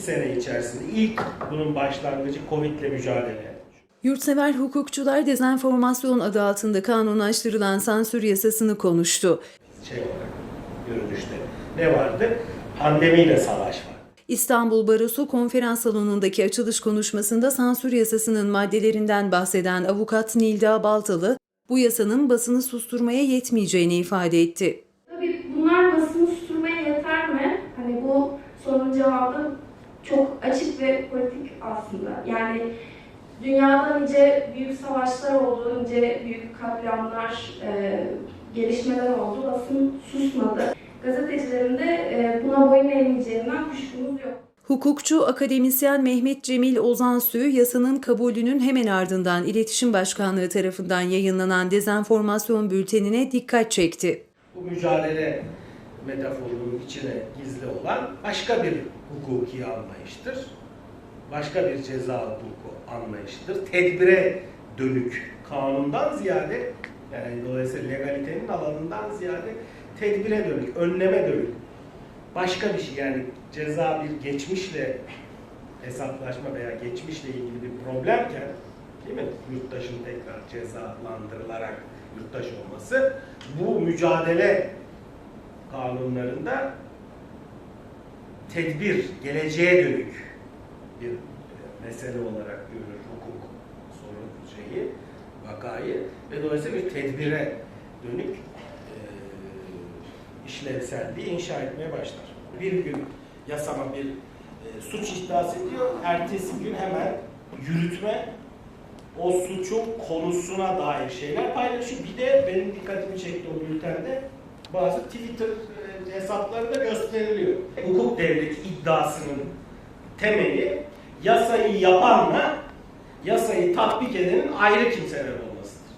sene içerisinde ilk bunun başlangıcı Covid'le mücadele. Yurtsever hukukçular dezenformasyon adı altında kanunlaştırılan sansür yasasını konuştu. Şey olarak görünüşte ne vardı? Pandemiyle savaş var. İstanbul Barosu konferans salonundaki açılış konuşmasında sansür yasasının maddelerinden bahseden avukat Nilda Baltalı, bu yasanın basını susturmaya yetmeyeceğini ifade etti. Tabii bunlar basını susturmaya yeter mi? Hani bu sorunun cevabı çok açık ve politik aslında. Yani dünyada nice büyük savaşlar oldu, nice büyük katliamlar, e, gelişmeler oldu. Basın susmadı. Gazetecilerin de e, buna boyun eğmeyeceğinden kuşkumuz yok. Hukukçu akademisyen Mehmet Cemil Ozansü, yasanın kabulünün hemen ardından İletişim Başkanlığı tarafından yayınlanan dezenformasyon bültenine dikkat çekti. Bu mücadele metaforunun içine gizli olan başka bir hukuki anlayıştır. Başka bir ceza hukuku anlayışıdır. Tedbire dönük kanundan ziyade yani dolayısıyla legalitenin alanından ziyade tedbire dönük, önleme dönük. Başka bir şey yani ceza bir geçmişle hesaplaşma veya geçmişle ilgili bir problemken değil mi? Yurttaşın tekrar cezalandırılarak yurttaş olması bu mücadele kanunlarında tedbir, geleceğe dönük bir e, mesele olarak görür hukuk sorun şeyi, vakayı ve dolayısıyla bir tedbire dönük e, işlevselliği inşa etmeye başlar. Bir gün yasama bir e, suç iddiası ediyor, ertesi gün hemen yürütme o suçun konusuna dair şeyler paylaşıyor. Bir de benim dikkatimi çekti o bültende bazı Twitter e, hesaplarında gösteriliyor. Hukuk devleti iddiasının temeli yasayı yapanla yasayı tatbik edenin ayrı kimseler olmasıdır.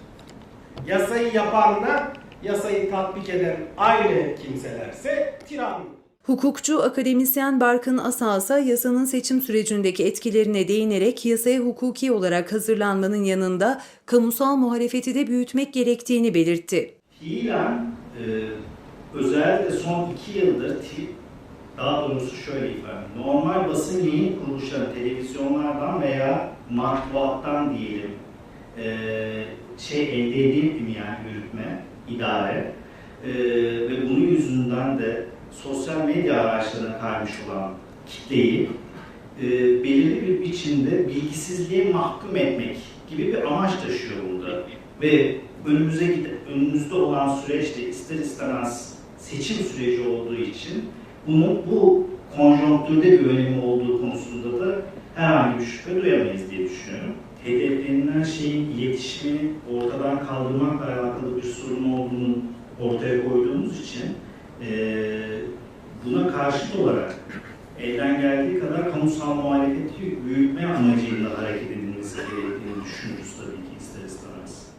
Yasayı yapanla yasayı tatbik eden aynı kimselerse tiran. Hukukçu akademisyen Barkın Asasa yasanın seçim sürecindeki etkilerine değinerek yasaya hukuki olarak hazırlanmanın yanında kamusal muhalefeti de büyütmek gerektiğini belirtti. Fiilen e, özellikle son iki yıldır daha doğrusu şöyle ifade. Normal basın yayın kuruluşları televizyonlardan veya matbuattan diyelim e, şey elde edilip mi yani yürütme, idare e, ve bunun yüzünden de sosyal medya araçlarına kaymış olan kitleyi e, belirli bir biçimde bilgisizliğe mahkum etmek gibi bir amaç taşıyor burada. Ve önümüze önümüzde olan süreçte ister istemez seçim süreci olduğu için bunun bu konjonktürde bir önemi olduğu konusunda da herhangi bir şüphe duyamayız diye düşünüyorum. Hedeflenilen şeyin iletişimi ortadan kaldırmakla alakalı bir sorun olduğunu ortaya koyduğumuz için eee, buna karşıt olarak elden geldiği kadar kamusal muhalefeti büyütme amacıyla hareket edilmesi gerektiğini düşünürüz tabii ki ister istemez.